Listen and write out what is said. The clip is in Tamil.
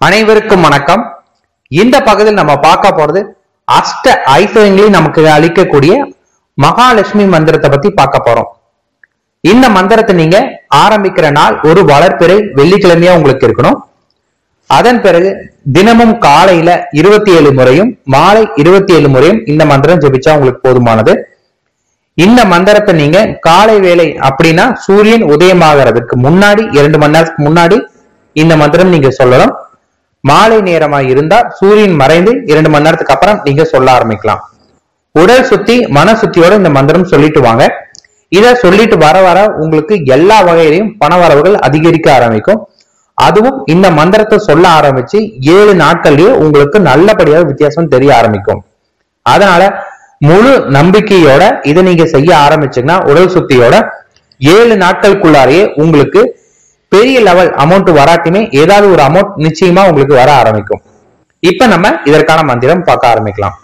அனைவருக்கும் வணக்கம். இந்த பகுதியில் நம்ம பார்க்க போறது அஷ்ட ஐஸ்வர்யங்களையும் நமக்கு அளிக்கக்கூடிய மகாலட்சுமி மந்திரத்தை பத்தி பார்க்க போறோம். இந்த மந்திரத்தை நீங்க ஆரம்பிக்கிற நாள் ஒரு வளர்ப்பிறை வெள்ளிக்கிழமையா உங்களுக்கு இருக்கணும். அதன் பிறகு தினமும் காலையில இருபத்தி ஏழு முறையும் மாலை இருபத்தி ஏழு முறையும் இந்த மந்திரம் ஜெபிச்சா உங்களுக்கு போதுமானது. இந்த மந்திரத்தை நீங்க காலை வேலை அப்படின்னா சூரியன் உதயமாகிறதுக்கு முன்னாடி இரண்டு மணி நேரத்துக்கு முன்னாடி இந்த மந்திரம் நீங்க சொல்லலாம் மாலை நேரமா இருந்தா சூரியன் மறைந்து இரண்டு மணி நேரத்துக்கு அப்புறம் நீங்க சொல்ல ஆரம்பிக்கலாம். உடல் சுத்தி மன சுத்தியோட இந்த மந்திரம் சொல்லிட்டு வாங்க. இத சொல்லிட்டு வர வர உங்களுக்கு எல்லா வகையிலையும் பண வரவுகள் அதிகரிக்க ஆரம்பிக்கும். அதுவும் இந்த மந்திரத்தை சொல்ல ஆரம்பிச்சு ஏழு நாட்கள்லயே உங்களுக்கு நல்லபடியாக வித்தியாசம் தெரிய ஆரம்பிக்கும். அதனால முழு நம்பிக்கையோட இதை நீங்க செய்ய ஆரம்பிச்சீங்கன்னா உடல் சுத்தியோட ஏழு நாட்களுக்குள்ளாரையே உங்களுக்கு பெரிய லெவல் அமௌண்ட் வராட்டியுமே ஏதாவது ஒரு அமௌண்ட் நிச்சயமா உங்களுக்கு வர ஆரம்பிக்கும். இப்ப நம்ம இதற்கான மந்திரம் பார்க்க ஆரம்பிக்கலாம்.